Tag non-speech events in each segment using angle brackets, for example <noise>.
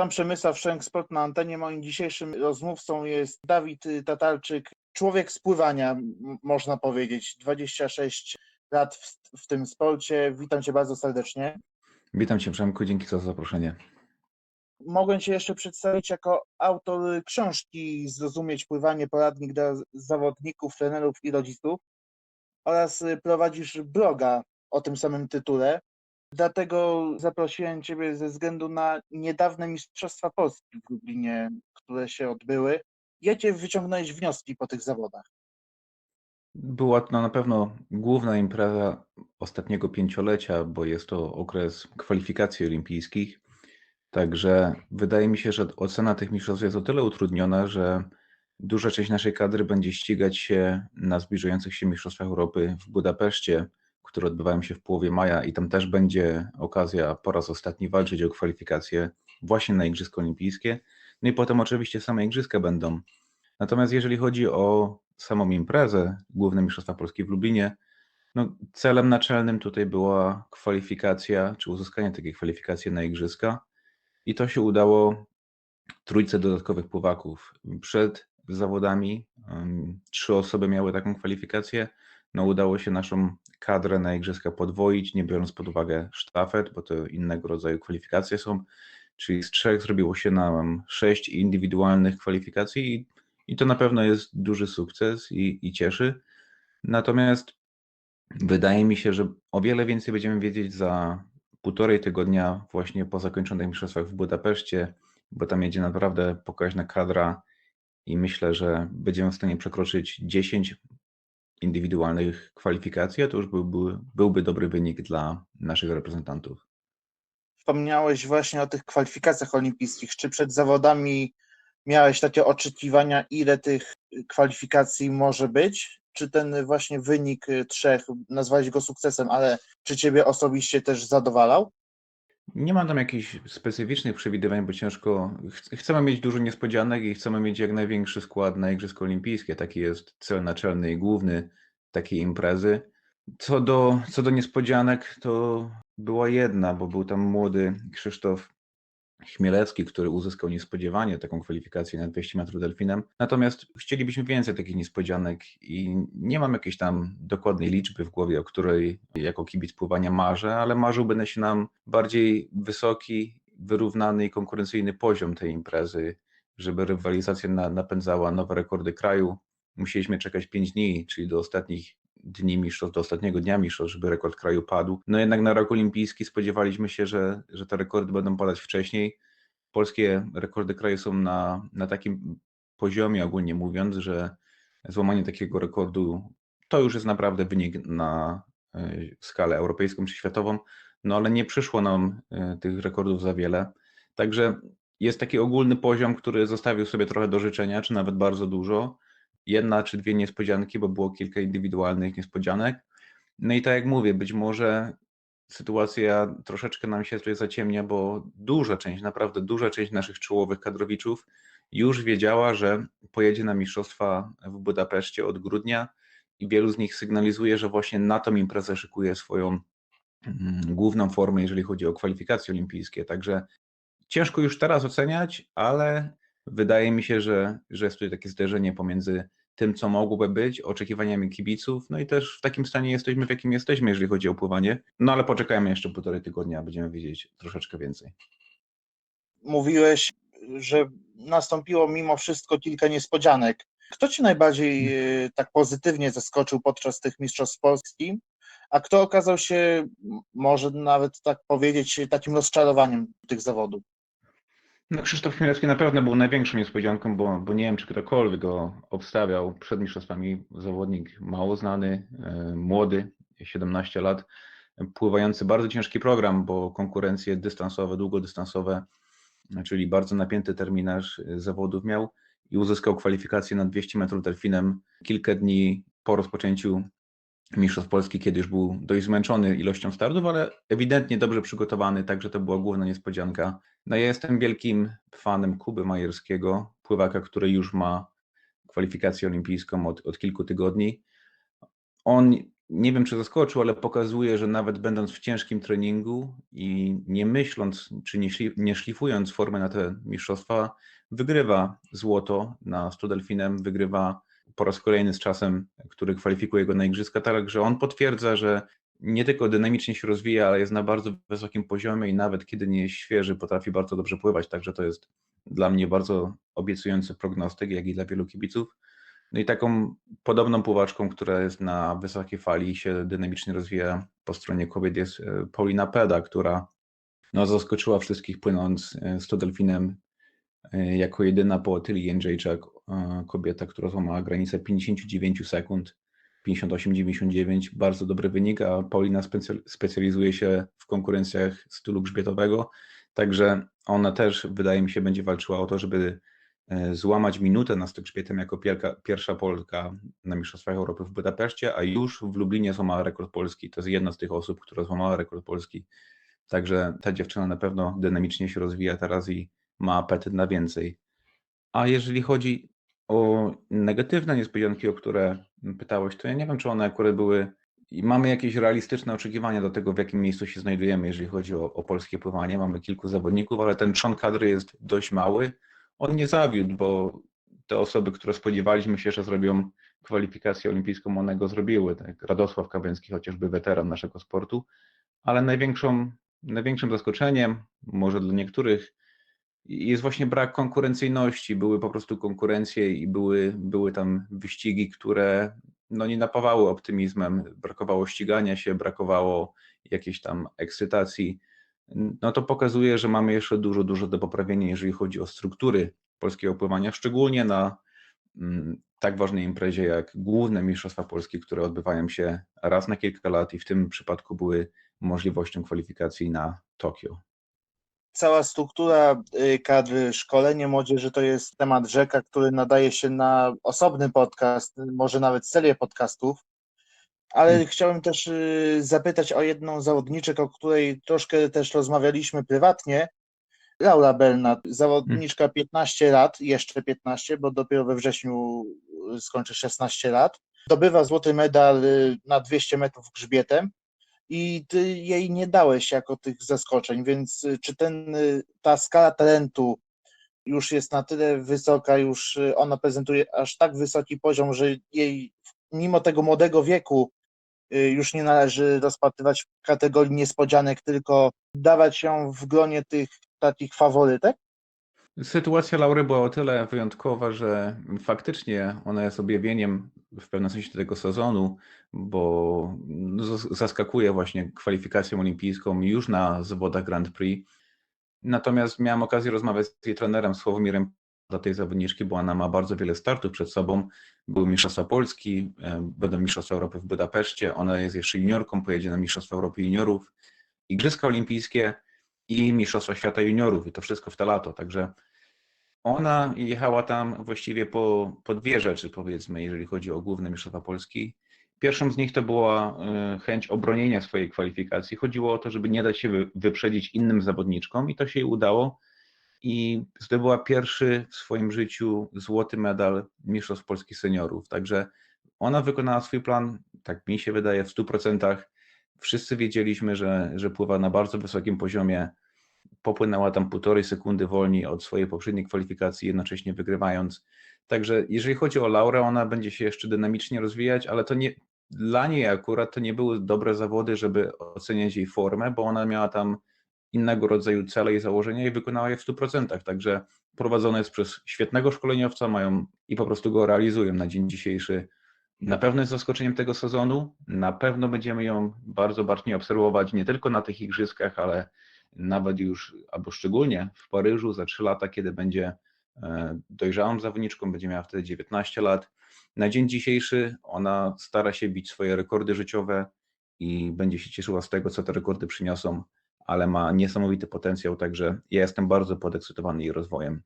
Witam Przemysław Sport na antenie. Moim dzisiejszym rozmówcą jest Dawid Tatarczyk, człowiek z pływania, m- można powiedzieć. 26 lat w, w tym sporcie. Witam Cię bardzo serdecznie. Witam Cię Przemku, dzięki za zaproszenie. Mogę Cię jeszcze przedstawić jako autor książki Zrozumieć pływanie, poradnik dla zawodników, trenerów i rodziców oraz y, prowadzisz bloga o tym samym tytule. Dlatego zaprosiłem Ciebie ze względu na niedawne Mistrzostwa Polski w Lublinie, które się odbyły. Jakie wyciągnąłeś wnioski po tych zawodach? Była to na pewno główna impreza ostatniego pięciolecia, bo jest to okres kwalifikacji olimpijskich. Także wydaje mi się, że ocena tych mistrzostw jest o tyle utrudniona, że duża część naszej kadry będzie ścigać się na zbliżających się Mistrzostwach Europy w Budapeszcie, które odbywają się w połowie maja i tam też będzie okazja po raz ostatni walczyć o kwalifikacje właśnie na Igrzyska Olimpijskie. No i potem oczywiście same Igrzyska będą. Natomiast jeżeli chodzi o samą imprezę, główne Mistrzostwa Polski w Lublinie, no celem naczelnym tutaj była kwalifikacja, czy uzyskanie takiej kwalifikacji na Igrzyska. I to się udało trójce dodatkowych pływaków. Przed zawodami um, trzy osoby miały taką kwalifikację. No udało się naszą kadrę na Igrzyska podwoić, nie biorąc pod uwagę sztafet, bo to innego rodzaju kwalifikacje są. Czyli z trzech zrobiło się nam sześć indywidualnych kwalifikacji i, i to na pewno jest duży sukces i, i cieszy. Natomiast wydaje mi się, że o wiele więcej będziemy wiedzieć za półtorej tygodnia właśnie po zakończonych mistrzostwach w Budapeszcie, bo tam jedzie naprawdę pokaźna kadra i myślę, że będziemy w stanie przekroczyć 10 indywidualnych kwalifikacji, a to już byłby, byłby dobry wynik dla naszych reprezentantów. Wspomniałeś właśnie o tych kwalifikacjach olimpijskich. Czy przed zawodami miałeś takie oczekiwania, ile tych kwalifikacji może być? Czy ten właśnie wynik trzech, nazwałeś go sukcesem, ale czy Ciebie osobiście też zadowalał? Nie mam tam jakichś specyficznych przewidywań, bo ciężko. ch- Chcemy mieć dużo niespodzianek i chcemy mieć jak największy skład na Igrzyska Olimpijskie. Taki jest cel naczelny i główny takiej imprezy. Co do, co do niespodzianek, to była jedna, bo był tam młody Krzysztof Chmielecki, który uzyskał niespodziewanie taką kwalifikację na 200 metrów delfinem. Natomiast chcielibyśmy więcej takich niespodzianek i nie mam jakiejś tam dokładnej liczby w głowie, o której jako kibic pływania marzę, ale marzyłby się nam bardziej wysoki, wyrównany i konkurencyjny poziom tej imprezy, żeby rywalizacja na, napędzała nowe rekordy kraju. Musieliśmy czekać 5 dni, czyli do ostatnich dni mistrzostw, do ostatniego dnia mistrzostw, żeby rekord kraju padł. No jednak na rok olimpijski spodziewaliśmy się, że, że te rekordy będą padać wcześniej. Polskie rekordy kraju są na, na takim poziomie, ogólnie mówiąc, że złamanie takiego rekordu to już jest naprawdę wynik na y, skalę europejską czy światową, no ale nie przyszło nam y, tych rekordów za wiele. Także jest taki ogólny poziom, który zostawił sobie trochę do życzenia, czy nawet bardzo dużo jedna czy dwie niespodzianki, bo było kilka indywidualnych niespodzianek. No i tak jak mówię, być może sytuacja troszeczkę nam się tutaj zaciemnia, bo duża część, naprawdę duża część naszych czołowych kadrowiczów już wiedziała, że pojedzie na mistrzostwa w Budapeszcie od grudnia i wielu z nich sygnalizuje, że właśnie na tą imprezę szykuje swoją mm, główną formę, jeżeli chodzi o kwalifikacje olimpijskie. Także ciężko już teraz oceniać, ale wydaje mi się, że, że jest tutaj takie zderzenie pomiędzy tym, co mogłoby być, oczekiwaniami kibiców, no i też w takim stanie jesteśmy, w jakim jesteśmy, jeżeli chodzi o pływanie. No ale poczekajmy jeszcze półtorej tygodnia, będziemy wiedzieć troszeczkę więcej. Mówiłeś, że nastąpiło mimo wszystko kilka niespodzianek. Kto Cię najbardziej y, tak pozytywnie zaskoczył podczas tych Mistrzostw Polski, a kto okazał się, może nawet tak powiedzieć, takim rozczarowaniem tych zawodów? No Krzysztof Chmielewski na pewno był największą niespodzianką, bo, bo nie wiem, czy ktokolwiek go obstawiał przed mistrzostwami. Zawodnik mało znany, e, młody, 17 lat, pływający bardzo ciężki program, bo konkurencje dystansowe, długodystansowe, czyli bardzo napięty terminarz e, zawodów miał i uzyskał kwalifikację na 200 metrów delfinem kilka dni po rozpoczęciu Mistrzostw Polski, kiedy już był dość zmęczony ilością startów, ale ewidentnie dobrze przygotowany, także to była główna niespodzianka. No ja jestem wielkim fanem Kuby Majerskiego, pływaka, który już ma kwalifikację olimpijską od, od kilku tygodni. On nie wiem czy zaskoczył, ale pokazuje, że nawet będąc w ciężkim treningu i nie myśląc, czy nie, szli, nie szlifując formy na te mistrzostwa, wygrywa złoto na 100 delfinem, wygrywa po raz kolejny z czasem, który kwalifikuje go na igrzyska, także on potwierdza, że nie tylko dynamicznie się rozwija, ale jest na bardzo wysokim poziomie i nawet kiedy nie jest świeży, potrafi bardzo dobrze pływać, także to jest dla mnie bardzo obiecujący prognostyk, jak i dla wielu kibiców. No i taką podobną pływaczką, która jest na wysokiej fali i się dynamicznie rozwija po stronie kobiet jest e, Paulina Peda, która no, zaskoczyła wszystkich płynąc e, 100 delfinem e, jako jedyna po Otyli Jędrzejczak kobieta, która złamała granicę 59 sekund, 58-99, bardzo dobry wynik, a Paulina specjalizuje się w konkurencjach stylu grzbietowego, także ona też wydaje mi się będzie walczyła o to, żeby e, złamać minutę na grzbietem jako pierwsza Polka na Mistrzostwach Europy w Budapeszcie, a już w Lublinie złamała rekord Polski. To jest jedna z tych osób, która złamała rekord Polski. Także ta dziewczyna na pewno dynamicznie się rozwija teraz i ma apetyt na więcej. A jeżeli chodzi o negatywne niespodzianki, o które pytałeś, to ja nie wiem, czy one akurat były. I mamy jakieś realistyczne oczekiwania do tego, w jakim miejscu się znajdujemy, jeżeli chodzi o, o polskie pływanie. Mamy kilku zawodników, ale ten trzon kadry jest dość mały. On nie zawiódł, bo te osoby, które spodziewaliśmy się, że zrobią kwalifikację olimpijską, one go zrobiły. Tak? Radosław Kawęcki, chociażby weteran naszego sportu, ale największą, największym zaskoczeniem, może dla niektórych, jest właśnie brak konkurencyjności. Były po prostu konkurencje i były, były tam wyścigi, które no, nie napawały optymizmem. Brakowało ścigania się, brakowało jakiejś tam ekscytacji. No to pokazuje, że mamy jeszcze dużo, dużo do poprawienia, jeżeli chodzi o struktury polskiego pływania, szczególnie na mm, tak ważnej imprezie jak główne Mistrzostwa Polskie, które odbywają się raz na kilka lat i w tym przypadku były możliwością kwalifikacji na Tokio. Cała struktura y, kadry, szkolenie młodzieży to jest temat rzeka, który nadaje się na osobny podcast, może nawet serię podcastów. Ale Hmm. chciałem też y, zapytać o jedną zawodniczkę, o której troszkę też rozmawialiśmy prywatnie. Laura Bernat, zawodniczka 15 lat, jeszcze 15, bo dopiero we wrześniu y, skończy 16 lat. Zdobywa złoty medal na 200 metrów grzbietem i ty jej nie dałeś jako tych zaskoczeń, więc y, czy ten, y, ta skala talentu już jest na tyle wysoka, już y, ona prezentuje aż tak wysoki poziom, że jej mimo tego młodego wieku już nie należy rozpatrywać w kategorii niespodzianek, tylko dawać ją w gronie tych takich faworytek? Sytuacja Laury była o tyle wyjątkowa, że faktycznie ona jest objawieniem w pewnym sensie tego sezonu, bo no, zas- zaskakuje właśnie kwalifikacją olimpijską już na zawodach Grand Prix. Natomiast miałem okazję rozmawiać z jej trenerem Sławomirem dla tej zawodniczki, bo ona ma bardzo wiele startów przed sobą. Były Mistrzostwa Polski, e, będą Mistrzostwa Europy w Budapeszcie, ona jest jeszcze juniorką, pojedzie na Mistrzostwa Europy Juniorów, Igrzyska Olimpijskie i Mistrzostwa Świata Juniorów i to wszystko w to lato, także ona jechała tam właściwie po, po dwie rzeczy, powiedzmy, jeżeli chodzi o główne mistrzostwa Polski. Pierwszą z nich to była e, chęć obronienia swojej kwalifikacji. Chodziło o to, żeby nie dać się wy- wyprzedzić innym zawodniczkom i to się jej udało. I zdobyła pierwszy w swoim życiu złoty medal Mistrzostw Polski Seniorów. Także ona wykonała swój plan, tak mi się wydaje, w 100%. Wszyscy wiedzieliśmy, że, że pływa na bardzo wysokim poziomie popłynęła tam półtorej sekundy wolniej od swojej poprzedniej kwalifikacji, jednocześnie wygrywając. Także jeżeli chodzi o Laurę, ona będzie się jeszcze dynamicznie rozwijać, ale to nie, dla niej akurat to nie były dobre zawody, żeby oceniać jej formę, bo ona miała tam innego rodzaju cele i założenia i wykonała je w 100%. Także prowadzone jest przez świetnego szkoleniowca, mają i po prostu go realizują na dzień dzisiejszy. Na pewno jest zaskoczeniem tego sezonu. Na pewno będziemy ją bardzo bacznie obserwować nie tylko na tych igrzyskach, ale nawet już, albo szczególnie w Paryżu za 3 lata, kiedy będzie dojrzałą zawodniczką, będzie miała wtedy 19 lat. Na dzień dzisiejszy ona stara się bić swoje rekordy życiowe i będzie się cieszyła z tego, co te rekordy przyniosą, ale ma niesamowity potencjał, także ja jestem bardzo podekscytowany jej rozwojem.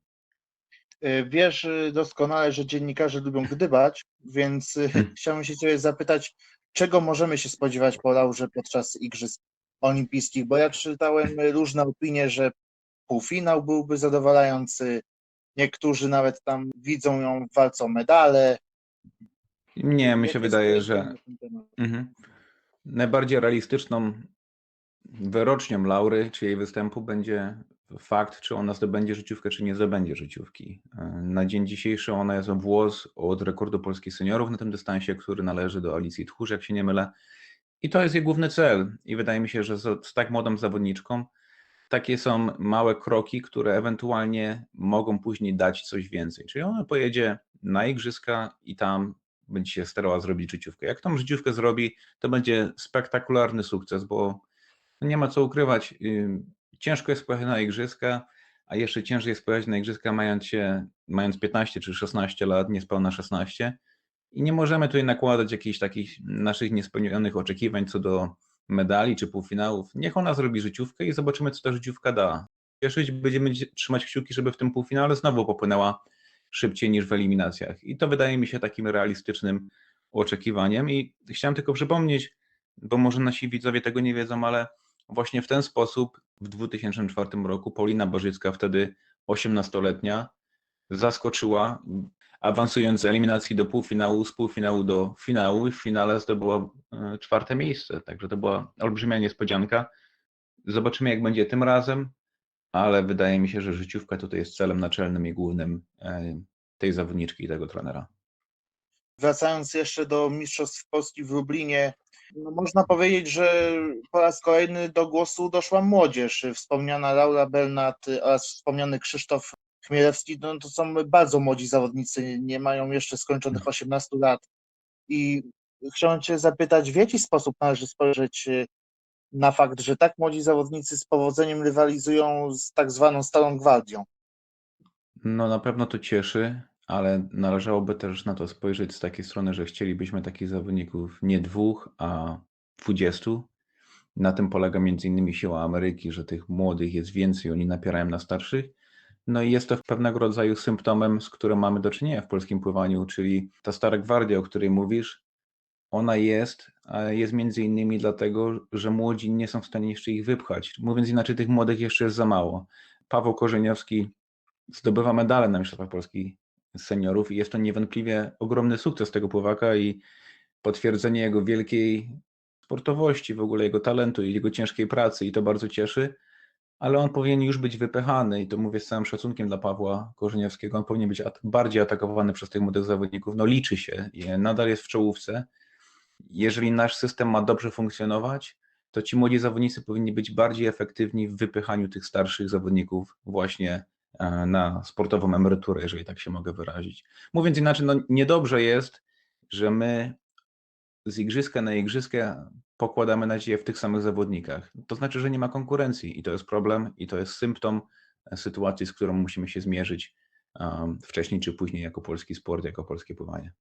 Y, Wiesz y, doskonale, że dziennikarze lubią gdybać, więc y, Hmm. <laughs> chciałbym się Ciebie zapytać, czego możemy się spodziewać po Laurze podczas Igrzysk Olimpijskich, bo ja czytałem różne opinie, że półfinał byłby zadowalający, niektórzy nawet tam widzą ją w walce o medale. Nie, mi się wydaje, że? Mhm. Najbardziej realistyczną wyrocznią Laury, czy jej występu będzie fakt, czy ona zdobędzie życiówkę, czy nie zdobędzie życiówki. Na dzień dzisiejszy ona jest o włos od rekordu polskich seniorów na tym dystansie, który należy do Alicji Tchórz, jak się nie mylę. I to jest jej główny cel. I wydaje mi się, że z, z tak młodą zawodniczką takie są małe kroki, które ewentualnie mogą później dać coś więcej. Czyli ona pojedzie na igrzyska i tam będzie się starała zrobić życiówkę. Jak tą życiówkę zrobi, to będzie spektakularny sukces, bo nie ma co ukrywać. y, Ciężko jest pojechać na igrzyska, a jeszcze ciężej jest pojechać na igrzyska mając, się, mając 15 czy 16 lat, niespełna 16. I nie możemy tutaj nakładać jakichś takich naszych niespełnionych oczekiwań co do medali czy półfinałów. Niech ona zrobi życiówkę i zobaczymy, co ta życiówka da. Cieszyć będziemy trzymać kciuki, żeby w tym półfinale znowu popłynęła szybciej niż w eliminacjach. I to wydaje mi się takim realistycznym oczekiwaniem. I chciałem tylko przypomnieć, bo może nasi widzowie tego nie wiedzą, ale właśnie w ten sposób w 2004 roku Paulina Bożycka, wtedy 18-letnia, zaskoczyła, awansując z eliminacji do półfinału, z półfinału do finału i w finale zdobyła e, czwarte miejsce. Także to była olbrzymia niespodzianka. Zobaczymy, jak będzie tym razem, ale wydaje mi się, że życiówka tutaj jest celem naczelnym i głównym e, tej zawodniczki i tego trenera. Wracając jeszcze do Mistrzostw Polski w Lublinie, no można powiedzieć, że po raz kolejny do głosu doszła młodzież. Wspomniana Laura Bernat oraz wspomniany Krzysztof Chmielewski, no to są bardzo młodzi zawodnicy, nie mają jeszcze skończonych 18 lat. I chciałem Cię zapytać, w jaki sposób należy spojrzeć y, na fakt, że tak młodzi zawodnicy z powodzeniem rywalizują z tak zwaną Starą Gwardią? No na pewno to cieszy, ale należałoby też na to spojrzeć z takiej strony, że chcielibyśmy takich zawodników nie dwóch, a dwudziestu. Na tym polega między innymi siła Ameryki, że tych młodych jest więcej, oni napierają na starszych. No i jest to pewnego rodzaju symptomem, z którym mamy do czynienia w polskim pływaniu, czyli ta stara gwardia, o której mówisz, ona jest, jest między innymi dlatego, że młodzi nie są w stanie jeszcze ich wypchać. Mówiąc inaczej, tych młodych jeszcze jest za mało. Paweł Korzeniowski zdobywa medale na Mistrzostwach Polski seniorów i jest to niewątpliwie ogromny sukces tego pływaka i potwierdzenie jego wielkiej sportowości, w ogóle jego talentu i jego ciężkiej pracy i to bardzo cieszy, ale on powinien już być wypychany i to mówię z całym szacunkiem dla Pawła Korzeniowskiego, on powinien być at bardziej atakowany przez tych młodych zawodników, no liczy się, nadal jest w czołówce. Jeżeli nasz system ma dobrze funkcjonować, to ci młodzi zawodnicy powinni być bardziej efektywni w wypychaniu tych starszych zawodników właśnie e, na sportową emeryturę, jeżeli tak się mogę wyrazić. Mówiąc inaczej, no niedobrze jest, że my z igrzyska na igrzyska pokładamy nadzieję w tych samych zawodnikach. To znaczy, że nie ma konkurencji i to jest problem i to jest symptom sytuacji, z którą musimy się zmierzyć um, wcześniej czy później jako polski sport, jako polskie pływanie.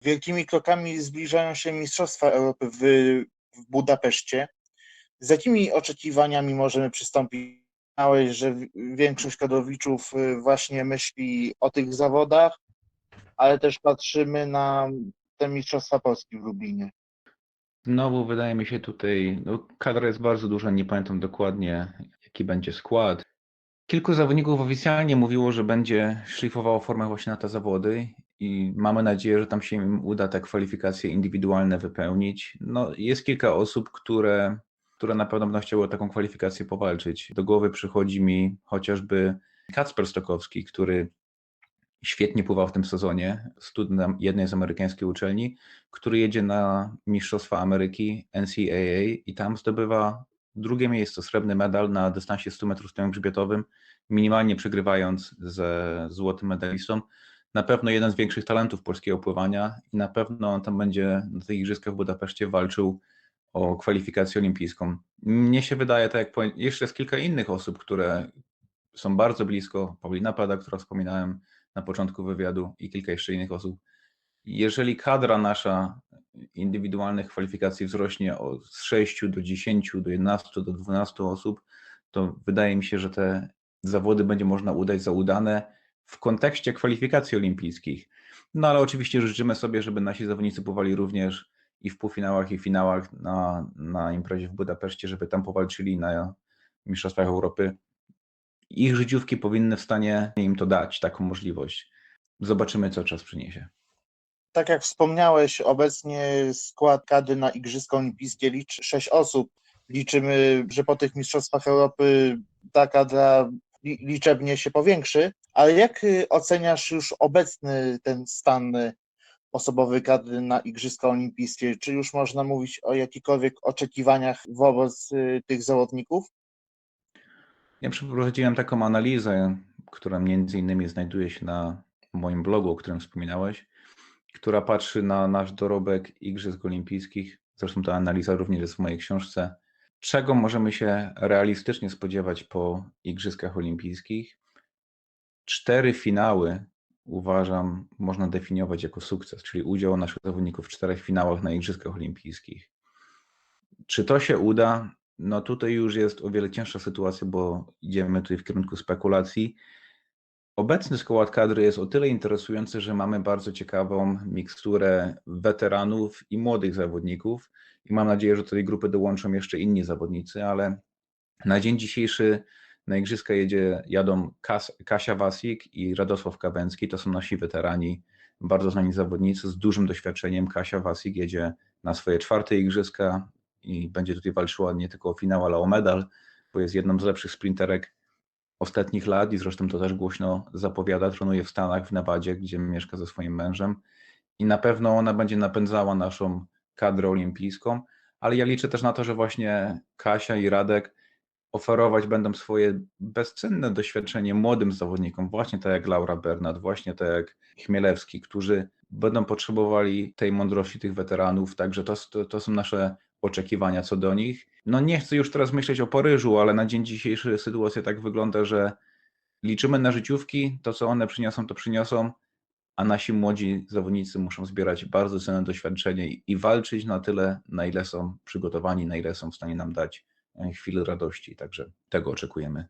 Wielkimi krokami zbliżają się Mistrzostwa Europy w, w Budapeszcie. Z jakimi oczekiwaniami możemy przystąpić? Miałeś, że większość kadrowiczów y, właśnie myśli o tych zawodach, ale też patrzymy na te Mistrzostwa Polski w Lublinie. Znowu wydaje mi się tutaj, no kadra jest bardzo duża, nie pamiętam dokładnie jaki będzie skład. Kilku zawodników oficjalnie mówiło, że będzie szlifowało formę właśnie na te zawody i mamy nadzieję, że tam się im uda te kwalifikacje indywidualne wypełnić. No, jest kilka osób, które, które na pewno będą chciały o taką kwalifikację powalczyć. Do głowy przychodzi mi chociażby Kacper Stokowski, który świetnie pływał w tym sezonie, student jednej z amerykańskich uczelni, który jedzie na Mistrzostwa Ameryki NCAA i tam zdobywa drugie miejsce, srebrny medal na dystansie 100 metrów stołem grzbietowym, minimalnie przegrywając ze złotym medalistą. Na pewno jeden z większych talentów polskiego pływania i na pewno on tam będzie na tych igrzyskach w Budapeszcie walczył o kwalifikację olimpijską. Mnie się wydaje, tak jak jeszcze jest kilka innych osób, które są bardzo blisko. Paulina Pada, którą wspominałem na początku wywiadu i kilka jeszcze innych osób. Jeżeli kadra nasza indywidualnych kwalifikacji wzrośnie od 6 do 10, do 11, do 12 osób, to wydaje mi się, że te zawody będzie można udać za udane w kontekście kwalifikacji olimpijskich. No ale oczywiście życzymy sobie, żeby nasi zawodnicy pływali również i w półfinałach, i w finałach na, na imprezie w Budapeszcie, żeby tam powalczyli na Mistrzostwach Europy. Ich życiówki powinny w stanie im to dać, taką możliwość. Zobaczymy, co czas przyniesie. Tak jak wspomniałeś, obecnie skład kadry na Igrzyska Olimpijskie liczy 6 osób. Liczymy, że po tych Mistrzostwach Europy ta kadra li- liczebnie się powiększy, ale jak y, oceniasz już obecny ten stan osobowy kadry na Igrzyska Olimpijskie? Czy już można mówić o jakichkolwiek oczekiwaniach wobec y, tych zawodników? Ja przeprowadziłem taką analizę, która między innymi znajduje się na moim blogu, o którym wspominałeś, która patrzy na nasz dorobek Igrzysk Olimpijskich. Zresztą ta analiza również jest w mojej książce. Czego możemy się realistycznie spodziewać po Igrzyskach Olimpijskich? Cztery finały uważam można definiować jako sukces, czyli udział naszych zawodników w czterech finałach na Igrzyskach Olimpijskich. Czy to się uda? No tutaj już jest o wiele cięższa sytuacja, bo idziemy tutaj w kierunku spekulacji. Obecny skład kadry jest o tyle interesujący, że mamy bardzo ciekawą miksturę weteranów i młodych zawodników i mam nadzieję, że do tej grupy dołączą jeszcze inni zawodnicy, ale na dzień dzisiejszy na igrzyska jedzie, jadą Kas, Kasia Wasik i Radosław Kawęcki, to są nasi weterani, bardzo znani zawodnicy z dużym doświadczeniem. Kasia Wasik jedzie na swoje czwarte igrzyska i będzie tutaj walczyła nie tylko o finał, ale o medal, bo jest jedną z lepszych sprinterek ostatnich lat i zresztą to też głośno zapowiada. Trenuje w Stanach, w Nevadzie, gdzie mieszka ze swoim mężem. I na pewno ona będzie napędzała naszą kadrę olimpijską, ale ja liczę też na to, że właśnie Kasia i Radek oferować będą swoje bezcenne doświadczenie młodym zawodnikom, właśnie tak jak Laura Bernat, właśnie tak jak Chmielewski, którzy będą potrzebowali tej mądrości tych weteranów, także to, to, to są nasze oczekiwania co do nich. No nie chcę już teraz myśleć o Paryżu, ale na dzień dzisiejszy sytuacja tak wygląda, że liczymy na życiówki, to co one przyniosą, to przyniosą, a nasi młodzi zawodnicy muszą zbierać bardzo cenne doświadczenie i, walczyć na tyle, na ile są przygotowani, na ile są w stanie nam dać e, chwilę radości. Także tego oczekujemy.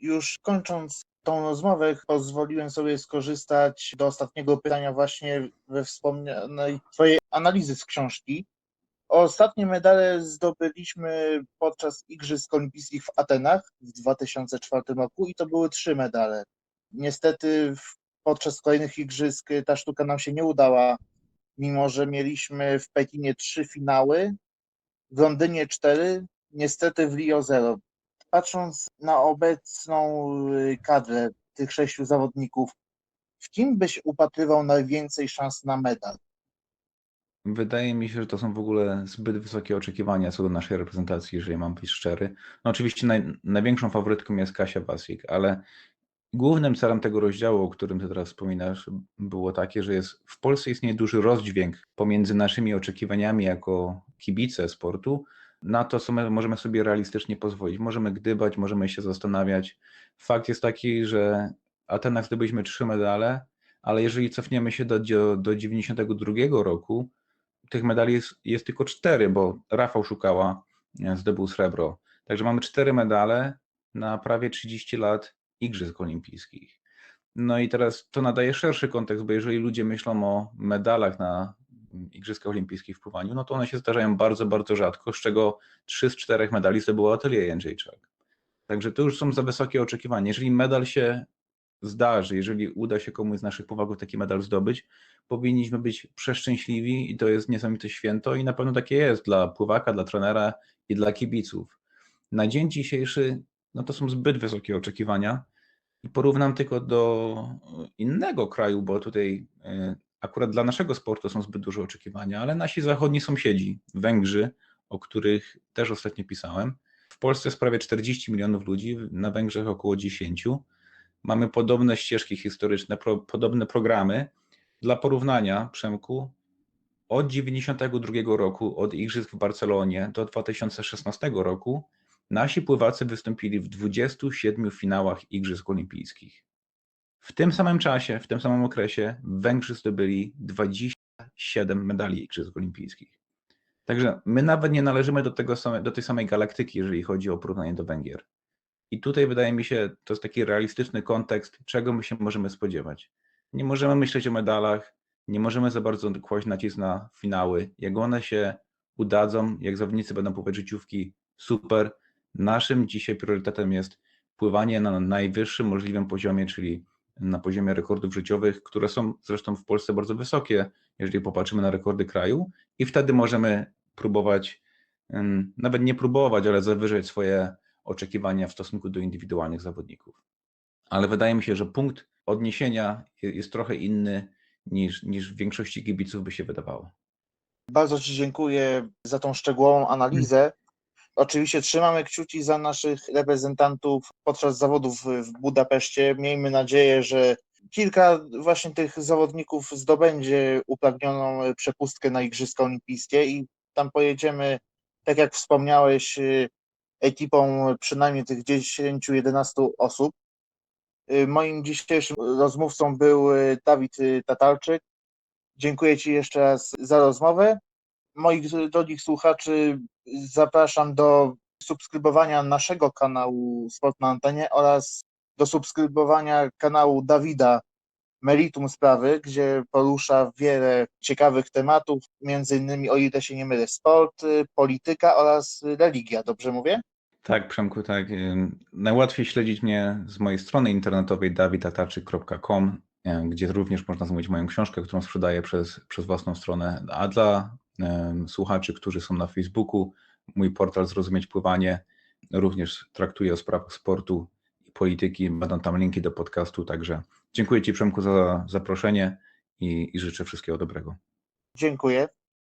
Już kończąc tą rozmowę, pozwoliłem sobie skorzystać do ostatniego pytania właśnie we wspomnianej twojej analizy z książki. Ostatnie medale zdobyliśmy podczas Igrzysk Olimpijskich w Atenach w 2004 roku i to były trzy medale. Niestety podczas kolejnych igrzysk ta sztuka nam się nie udała, mimo że mieliśmy w Pekinie trzy finały, w Londynie cztery, niestety w Rio zero. Patrząc na obecną y, kadrę tych sześciu zawodników, w kim byś upatrywał najwięcej szans na medal? Wydaje mi się, że to są w ogóle zbyt wysokie oczekiwania co do naszej reprezentacji, jeżeli mam być szczery. No oczywiście naj, największą faworytką jest Kasia Wasik, ale głównym celem tego rozdziału, o którym ty teraz wspominasz, było takie, że jest, w Polsce istnieje duży rozdźwięk pomiędzy naszymi oczekiwaniami jako kibice sportu, na to, co my możemy sobie realistycznie pozwolić. Możemy gdybać, możemy się zastanawiać. Fakt jest taki, że Atenach zdobyliśmy trzy medale, ale jeżeli cofniemy się do, do, do 92 roku, tych medali jest, jest tylko cztery, bo Rafał Szukała e, zdobył srebro. Także mamy cztery medale na prawie 30 lat Igrzysk Olimpijskich. No i teraz to nadaje szerszy kontekst, bo jeżeli ludzie myślą o medalach na Igrzyskach Olimpijskich w pływaniu, no to one się zdarzają bardzo, bardzo rzadko, z czego trzy z czterech medali zdobyło Atelier Jędrzejczak. Także to już są za wysokie oczekiwania. Jeżeli medal się zdarzy, jeżeli uda się komuś z naszych powagów taki medal zdobyć, powinniśmy być przeszczęśliwi i to jest niesamowite święto i na pewno takie jest dla pływaka, dla trenera i dla kibiców. Na dzień dzisiejszy no to są zbyt wysokie oczekiwania i porównam tylko do innego kraju, bo tutaj e, akurat dla naszego sportu są zbyt duże oczekiwania, ale nasi zachodni sąsiedzi, Węgrzy, o których też ostatnio pisałem, w Polsce jest prawie 40 milionów ludzi, na Węgrzech około 10. Mamy podobne ścieżki historyczne, pro, podobne programy. Dla porównania, Przemku, od 92 roku, od Igrzysk w Barcelonie do 2016 roku, nasi pływacy wystąpili w 27 finałach Igrzysk Olimpijskich. W tym samym czasie, w tym samym okresie Węgrzy zdobyli 27 medali Igrzysk Olimpijskich. Także my nawet nie należymy do, tego same, do tej samej galaktyki, jeżeli chodzi o porównanie do Węgier. I tutaj wydaje mi się, to jest taki realistyczny kontekst, czego my się możemy spodziewać. Nie możemy myśleć o medalach, nie możemy za bardzo kłaść nacisk na finały. Jak one się udadzą, jak zawodnicy będą pływać życiówki, super. Naszym dzisiaj priorytetem jest pływanie na najwyższym możliwym poziomie, czyli na poziomie rekordów życiowych, które są zresztą w Polsce bardzo wysokie, jeżeli popatrzymy na rekordy kraju, i wtedy możemy próbować, ym, nawet nie próbować, ale zawyżać swoje oczekiwania w stosunku do indywidualnych zawodników. Ale wydaje mi się, że punkt odniesienia je- jest trochę inny niż, niż w większości kibiców by się wydawało. Bardzo Ci dziękuję za tą szczegółową analizę. Oczywiście trzymamy kciuki za naszych reprezentantów podczas zawodów w- w Budapeszcie. Miejmy nadzieję, że kilka właśnie tych zawodników zdobędzie upragnioną przepustkę na Igrzyska Olimpijskie i tam pojedziemy, tak jak wspomniałeś, y, ekipą przynajmniej tych 10-11 osób. Y, Moim dzisiejszym rozmówcą był y, Dawid y, Tatarczyk. Dziękuję Ci jeszcze raz za rozmowę. Moich drogich słuchaczy zapraszam do subskrybowania naszego kanału Sport na Antenie oraz do subskrybowania kanału Dawida Meritum Sprawy, gdzie porusza wiele ciekawych tematów, między innymi, o ile się nie mylę, sport, y, polityka oraz y, religia. Dobrze mówię? Tak, Przemku, tak. Ym, Najłatwiej śledzić mnie z mojej strony internetowej dawidatatarczyk.com, e, gdzie również można zamówić moją książkę, którą sprzedaję przez, przez własną stronę. A dla em, słuchaczy, którzy są na Facebooku, mój portal Zrozumieć Pływanie również traktuje o sprawach sportu i polityki. Będą tam linki do podcastu, także dziękuję Ci Przemku za zaproszenie i, i życzę wszystkiego dobrego. Dziękuję.